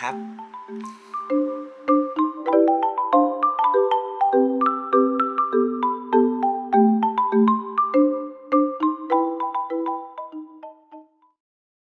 ครับ